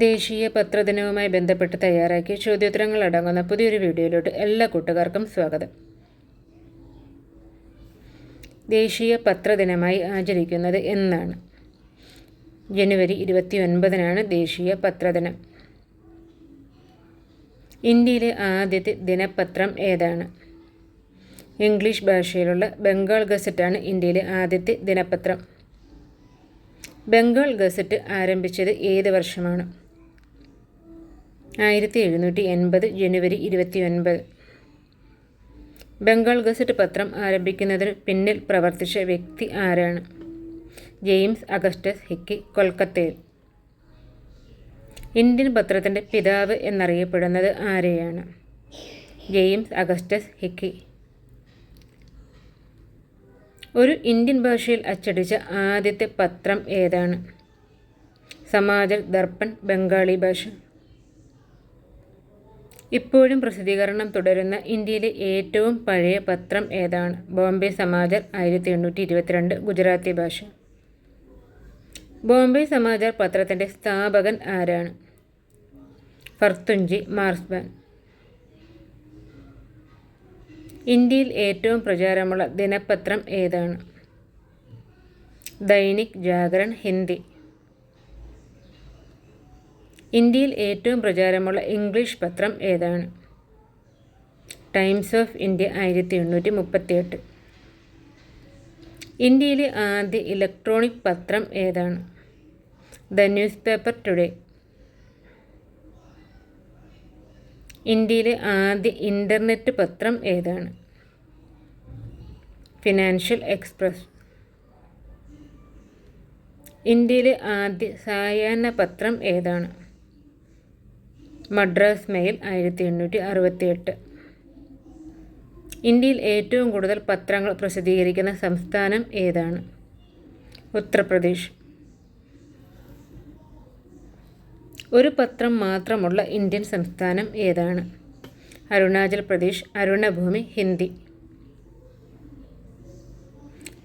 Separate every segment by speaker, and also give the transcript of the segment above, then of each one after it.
Speaker 1: ദേശീയ പത്രദിനവുമായി ബന്ധപ്പെട്ട് തയ്യാറാക്കിയ ചോദ്യോത്തരങ്ങൾ അടങ്ങുന്ന പുതിയൊരു വീഡിയോയിലോട്ട് എല്ലാ കൂട്ടുകാർക്കും സ്വാഗതം. ദേശീയ പത്രദിനമായി ആചരിക്കുന്നത് എന്നാണ്. ജനുവരി ഇരുപത്തി ഒൻപതിനാണ് ദേശീയ പത്രദിനം. ഇന്ത്യയിലെ ആദ്യത്തെ ദിനപത്രം ഏതാണ്? ഇംഗ്ലീഷ് ഭാഷയിലുള്ള ബംഗാൾ ഗസറ്റാണ് ഇന്ത്യയിലെ ആദ്യത്തെ ദിനപത്രം. ബംഗാൾ ഗസറ്റ് ആരംഭിച്ചത് ഏത് വർഷമാണ്? ആയിരത്തി എഴുന്നൂറ്റി എൺപത് ജനുവരി ഇരുപത്തി ഒൻപത് ബംഗാൾ ഗസറ്റ് പത്രം ആരംഭിക്കുന്നതിന് പിന്നിൽ പ്രവർത്തിച്ച വ്യക്തി ആരാണ്? ജെയിംസ് അഗസ്റ്റസ് ഹിക്കി കൊൽക്കത്തയിൽ. ഇന്ത്യൻ പത്രത്തിന്റെ പിതാവ് എന്നറിയപ്പെടുന്നത് ആരെയാണ്? James Augustus Hicky. ഒരു ഇന്ത്യൻ ഭാഷയിൽ അച്ചടിച്ച ആദ്യത്തെ പത്രം ഏതാണ്? സമാജൽ ദർപ്പൺ ബംഗാളി ഭാഷ. ഇപ്പോഴും പ്രസിദ്ധീകരണം തുടരുന്ന ഇന്ത്യയിലെ ഏറ്റവും പഴയ പത്രം ഏതാണ്? ബോംബെ സമാചാർ ആയിരത്തി എണ്ണൂറ്റി ഇരുപത്തിരണ്ട് ഗുജറാത്തി ഭാഷ. ബോംബെ സമാചാർ പത്രത്തിന്റെ സ്ഥാപകൻ ആരാണ്? ഫർത്തുഞ്ചി മാർസ്ബാൻ. ഇന്ത്യയിൽ ഏറ്റവും പ്രചാരമുള്ള ദിനപത്രം ഏതാണ്? ദൈനിക് ജാഗരൺ ഹിന്ദി. ഇന്ത്യയിൽ ഏറ്റവും പ്രചാരമുള്ള ഇംഗ്ലീഷ് പത്രം ഏതാണ്? ടൈംസ് ഓഫ് ഇന്ത്യ ആയിരത്തി എണ്ണൂറ്റി മുപ്പത്തിയെട്ട് ഇന്ത്യയിലെ ആദ്യ ഇലക്ട്രോണിക് പത്രം ഏതാണ്? The newspaper today. ഇന്ത്യയിലെ ആദ്യ ഇന്റർനെറ്റ് പത്രം ഏതാണ്? Financial express. ഇന്ത്യയിലെ ആദ്യ സായാഹ്ന പത്രം ഏതാണ്? മദ്രാസ് മെയിൽ ആയിരത്തി എണ്ണൂറ്റി അറുപത്തിയെട്ട് ഇന്ത്യയിൽ ഏറ്റവും കൂടുതൽ പത്രങ്ങൾ പ്രസിദ്ധീകരിക്കുന്ന സംസ്ഥാനം ഏതാണ്? ഉത്തർപ്രദേശ്. ഒരു പത്രം മാത്രമുള്ള ഇന്ത്യൻ സംസ്ഥാനം ഏതാണ്? അരുണാചൽ പ്രദേശ് അരുണഭൂമി ഹിന്ദി.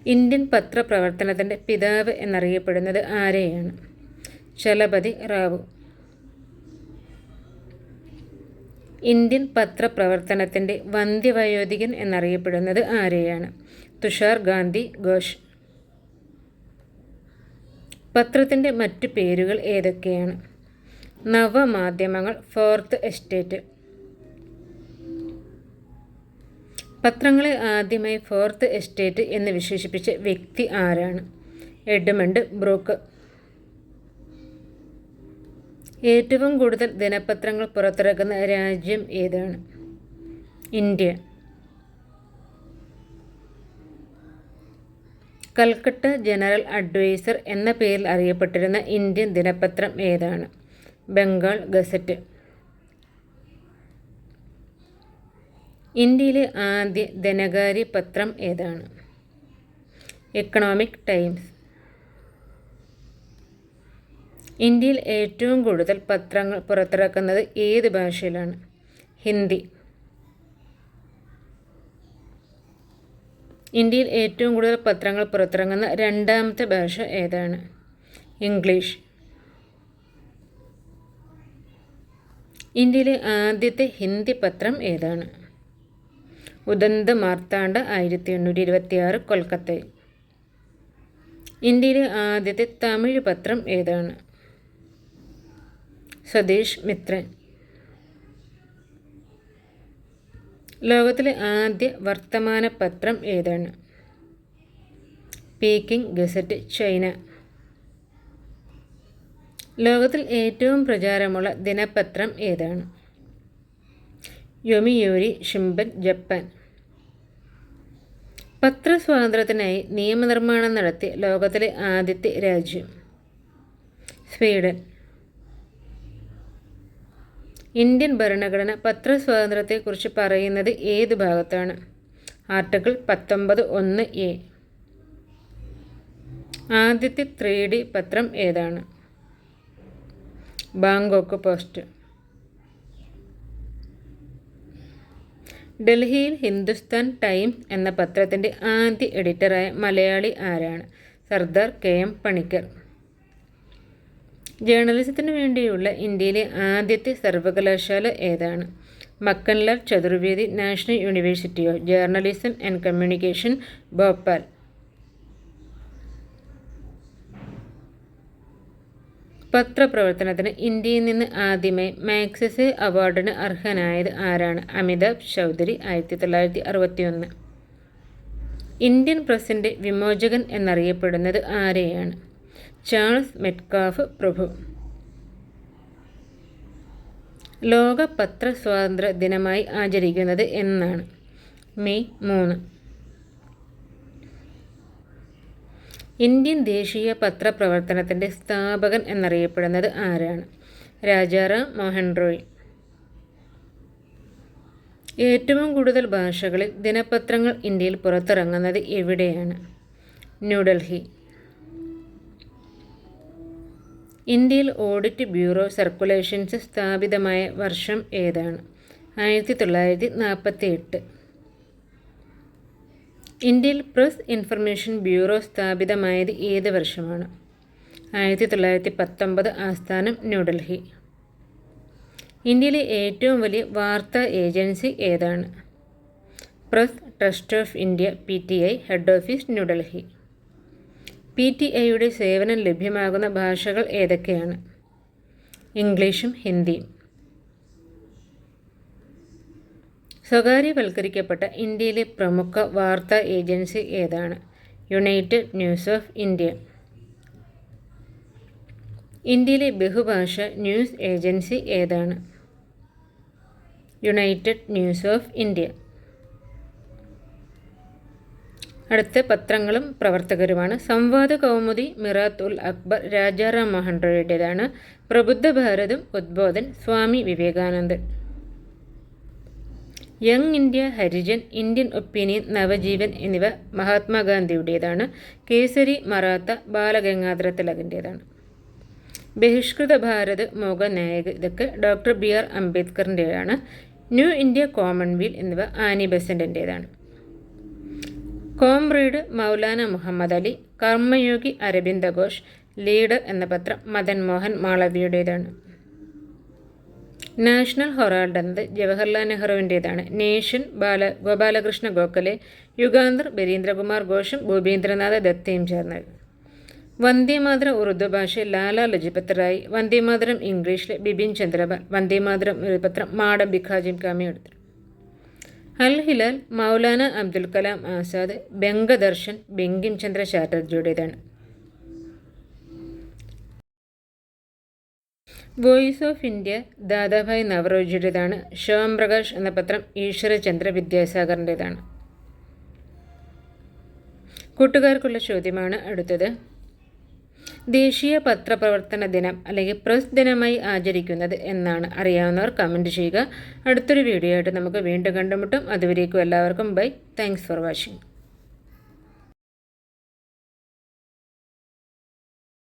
Speaker 1: ഇന്ത്യൻ പത്രപ്രവർത്തനത്തിന്റെ പിതാവ് എന്നറിയപ്പെടുന്നത് ആരെയാണ്? ചലപതി റാവു. ഇന്ത്യൻ പത്രപ്രവർത്തനത്തിന്റെ വന്ധ്യവയോധികൻ എന്നറിയപ്പെടുന്നത് ആരെയാണ്? തുഷാർ ഗാന്ധി ഘോഷ്. പത്രത്തിന്റെ മറ്റു പേരുകൾ ഏതൊക്കെയാണ്? നവമാധ്യമങ്ങൾ ഫോർത്ത് എസ്റ്റേറ്റ്. പത്രങ്ങളെ ആദ്യമായി ഫോർത്ത് എസ്റ്റേറ്റ് എന്ന് വിശേഷിപ്പിച്ച വ്യക്തി ആരാണ്? Edmund Burke. ഏറ്റവും കൂടുതൽ ദിനപത്രങ്ങൾ പുറത്തിറക്കുന്ന രാജ്യം ഏതാണ്? ഇന്ത്യ. കൽക്കട്ട ജനറൽ അഡ്വൈസർ എന്ന പേരിൽ അറിയപ്പെട്ടിരുന്ന ഇന്ത്യൻ ദിനപത്രം ഏതാണ്? ബംഗാൾ ഗസറ്റ്. ഇന്ത്യയിലെ ആദ്യ ധനകാര്യ പത്രം ഏതാണ്? Economic times. ഇന്ത്യയിൽ ഏറ്റവും കൂടുതൽ പത്രങ്ങൾ പുറത്തിറക്കുന്നത് ഏത് ഭാഷയിലാണ്? ഹിന്ദി. ഇന്ത്യയിൽ ഏറ്റവും കൂടുതൽ പത്രങ്ങൾ പുറത്തിറങ്ങുന്ന രണ്ടാമത്തെ ഭാഷ ഏതാണ്? ഇംഗ്ലീഷ്. ഇന്ത്യയിലെ ആദ്യത്തെ ഹിന്ദി പത്രം ഏതാണ്? ഉദന്ത മാർത്താണ്ഡ ആയിരത്തി എണ്ണൂറ്റി ഇരുപത്തിയാറ് കൊൽക്കത്തയിൽ ഇന്ത്യയിലെ ആദ്യത്തെ തമിഴ് പത്രം ഏതാണ്? സതീഷ് മിത്രൻ. ലോകത്തിലെ ആദ്യ വർത്തമാന പത്രം ഏതാണ്? Peking gazette China. ലോകത്തിൽ ഏറ്റവും പ്രചാരമുള്ള ദിനപത്രം ഏതാണ്? യൊമിയോരി ഷിംബൻ ജപ്പാൻ. പത്രസ്വാതന്ത്ര്യത്തിനായി നിയമനിർമ്മാണം നടത്തിയ ലോകത്തിലെ ആദ്യത്തെ രാജ്യം. സ്വീഡൻ. ഇന്ത്യൻ ഭരണഘടന പത്രസ്വാതന്ത്ര്യത്തെക്കുറിച്ച് പറയുന്നത് ഏത് ഭാഗത്താണ്? ആർട്ടിക്കിൾ പത്തൊമ്പത് ഒന്ന് എ. ആദ്യത്തെ ത്രീ ഡി പത്രം ഏതാണ്? Bangkok post. ഡൽഹിയിൽ ഹിന്ദുസ്ഥാൻ ടൈംസ് എന്ന പത്രത്തിന്റെ ആദ്യ എഡിറ്ററായ മലയാളി ആരാണ്? Sardar K M Panikkar. ജേർണലിസത്തിന് വേണ്ടിയുള്ള ഇന്ത്യയിലെ ആദ്യത്തെ സർവകലാശാല ഏതാണ്? Makhanlal Chaturvedi national university of journalism and communication Bhopal. പത്രപ്രവർത്തനത്തിന് ഇന്ത്യയിൽ നിന്ന് ആദ്യമായി മാക്സസെ അവാർഡിന് അർഹനായത് ആരാണ്? അമിതാഭ് ചൗധരി ആയിരത്തി തൊള്ളായിരത്തി അറുപത്തി ഒന്ന് ഇന്ത്യൻ പ്രസിന്റെ വിമോചകൻ എന്നറിയപ്പെടുന്നത് ആരെയാണ്? ചാൾസ് മെറ്റ്കാഫ് പ്രഭു. ലോക പത്ര സ്വാതന്ത്ര്യ ദിനമായി ആചരിക്കുന്നത് എന്നാണ്. മെയ് മൂന്ന്. ഇന്ത്യൻ ദേശീയ പത്രപ്രവർത്തനത്തിന്റെ സ്ഥാപകൻ എന്നറിയപ്പെടുന്നത് ആരാണ്? രാജാറാം മോഹൻ റോയ്. ഏറ്റവും കൂടുതൽ ഭാഷകളിൽ ദിനപത്രങ്ങൾ ഇന്ത്യയിൽ പുറത്തിറങ്ങുന്നത് എവിടെയാണ്? ന്യൂഡൽഹി. ഇന്ത്യയിൽ ഓഡിറ്റ് ബ്യൂറോ സർക്കുലേഷൻസ് സ്ഥാപിതമായ വർഷം ഏതാണ്? ആയിരത്തി തൊള്ളായിരത്തി നാൽപ്പത്തി എട്ട് ഇന്ത്യയിൽ പ്രസ് ഇൻഫർമേഷൻ ബ്യൂറോ സ്ഥാപിതമായത് ഏത് വർഷമാണ്? ആയിരത്തി തൊള്ളായിരത്തി പത്തൊമ്പത് ആസ്ഥാനം ന്യൂഡൽഹി. ഇന്ത്യയിലെ ഏറ്റവും വലിയ വാർത്താ ഏജൻസി ഏതാണ്? Press trust of India P T I head office New Delhi. P T എയുടെ സേവനം ലഭ്യമാകുന്ന ഭാഷകൾ ഏതൊക്കെയാണ്? ഇംഗ്ലീഷും ഹിന്ദിയും. സ്വകാര്യവൽക്കരിക്കപ്പെട്ട ഇന്ത്യയിലെ പ്രമുഖ വാർത്താ ഏജൻസി ഏതാണ്? United News of India. ഇന്ത്യയിലെ ബഹുഭാഷ ന്യൂസ് ഏജൻസി ഏതാണ്? United News of India. അടുത്ത പത്രങ്ങളും പ്രവർത്തകരുമാണ്. സംവാദ Kaumudi Mirat ul Akbar Rajaram Mohan റോയുടേതാണ് Prabuddha Bharatam Udbodhan Swami Vivekanandan. Young India Harijan Indian opinion Navajivan എന്നിവ മഹാത്മാഗാന്ധിയുടേതാണ്. കേസരി മറാത്ത ബാലഗംഗാധര തിലകിന്റേതാണ് ബഹിഷ്കൃത ഭാരത് മോഗനായക് ഇതൊക്കെ ഡോക്ടർ ബി ആർ അംബേദ്കറിന്റെതാണ് ന്യൂ ഇന്ത്യ കോമൺവെൽ എന്നിവ ആനി ബസന്റിന്റേതാണ് കോംറേഡ് മൗലാന മുഹമ്മദ് അലി കർമ്മയോഗി അരവിന്ദ ഘോഷ് ലീഡ് എന്ന പത്രം മദൻ മോഹൻ മാളവിയുടേതാണ്. നാഷണൽ ഹൊറാൾഡ് എന്നത് ജവഹർലാൽ നെഹ്റുവിന്റേതാണ്. നേഷൻ ബാല ഗോപാലകൃഷ്ണ ഗോഖലെ യുഗാന്തർ ബരീന്ദ്രകുമാർ ഘോഷും ഭൂപീന്ദ്രനാഥ് ദത്തയും ചേർന്നത്. വന്ദേമാതരം ഉറുദു ഭാഷയിൽ ലാല ലജപത് റായ് വന്ദേമാതരം ഇംഗ്ലീഷിലെ ബിപിൻ ചന്ദ്രബാൽ വന്ദേമാതരം പത്രം മാഡം ബിഖാജിം കാമി എടുത്തു അൽ ഹിലാൽ മൗലാന അബ്ദുൽ കലാം ആസാദ് ബംഗദർശൻ ബെങ്കിം ചന്ദ്ര ചാറ്റർജിയുടേതാണ് വോയിസ് ഓഫ് ഇന്ത്യ ദാദാഭായ് നവറോജിയുടേതാണ്. ശ്യാം പ്രകാശ് എന്ന പത്രം ഈശ്വരചന്ദ്ര വിദ്യാസാഗറിന്റെതാണ് കൂട്ടുകാർക്കുള്ള ചോദ്യമാണ് അടുത്തത്. ദേശീയ പത്രപ്രവർത്തന ദിനം അല്ലെങ്കിൽ പ്രസ് ദിനമായി ആചരിക്കുന്നത് എന്നാണ് അറിയാവുന്നവർ കമന്റ് ചെയ്യുക. അടുത്തൊരു വീഡിയോ ആയിട്ട് നമുക്ക് വീണ്ടും കണ്ടുമുട്ടും. അതുവരേക്കും എല്ലാവർക്കും ബൈ താങ്ക്സ് ഫോർ വാച്ചിങ്